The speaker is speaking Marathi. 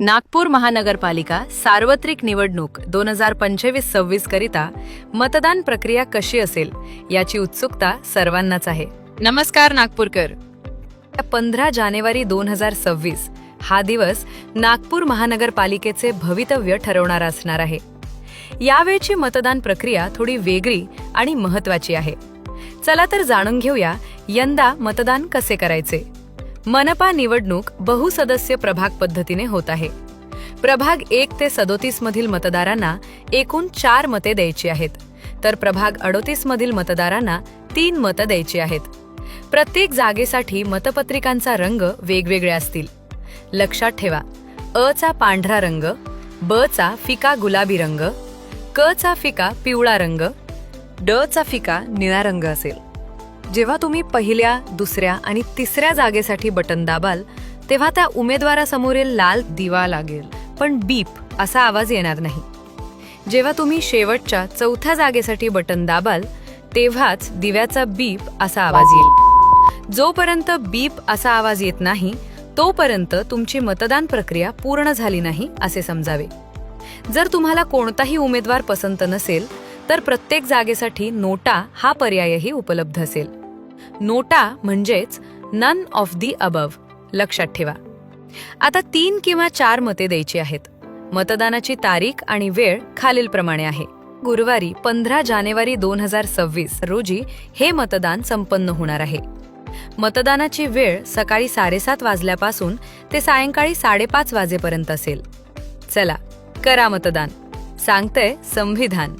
नागपूर महानगरपालिका सार्वत्रिक निवडणूक दोन हजार पंचवीस सव्वीस करिता मतदान प्रक्रिया कशी असेल याची उत्सुकता सर्वांनाच आहे. नमस्कार नागपूरकर. पंधरा जानेवारी दोन हजार सव्वीस हा दिवस नागपूर महानगरपालिकेचे भवितव्य ठरवणारा असणार आहे. यावेळची मतदान प्रक्रिया थोडी वेगळी आणि महत्वाची आहे. चला तर जाणून घेऊया यंदा मतदान कसे करायचे. मनपा निवडणूक बहुसदस्य प्रभाग पद्धतीने होत आहे. प्रभाग एक ते सदोतीस मधील मतदारांना एकूण चार मते द्यायची आहेत. तर प्रभाग अडोतीस मधील मतदारांना तीन मतं द्यायची आहेत. प्रत्येक जागेसाठी मतपत्रिकांचा रंग वेगवेगळे असतील. लक्षात ठेवा अ चा पांढरा रंग ब चा फिका गुलाबी रंग क चा फिका पिवळा रंग ड चा फिका निळा रंग असेल. जेव्हा तुम्ही पहिल्या दुसऱ्या आणि तिसऱ्या जागेसाठी बटन दाबाल तेव्हा त्या उमेदवारासमोरील लाल दिवा लागेल. पण बीप असा आवाज येणार नाही. जेव्हा तुम्ही शेवटच्या चौथ्या जागेसाठी बटन दाबाल तेव्हाच दिव्याचा बीप असा आवाज येईल. जोपर्यंत बीप असा आवाज येत नाही तोपर्यंत तुमची मतदान प्रक्रिया पूर्ण झाली नाही असे समजावे. जर तुम्हाला कोणताही उमेदवार पसंत नसेल तर प्रत्येक जागेसाठी नोटा हा पर्यायही उपलब्ध असेल. नोटा म्हणजेच नन ऑफ दी अबव लक्षात ठेवा. आता तीन किंवा चार मते द्यायची आहेत. मतदानाची तारीख आणि वेळ खालीलप्रमाणे आहे. गुरुवारी पंधरा जानेवारी दोन हजार सव्वीस रोजी हे मतदान संपन्न होणार आहे. मतदानाची वेळ सकाळी साडेसात वाजल्यापासून ते सायंकाळी साडेपाच वाजेपर्यंत असेल. चला करा मतदान. सांगतंय संविधान.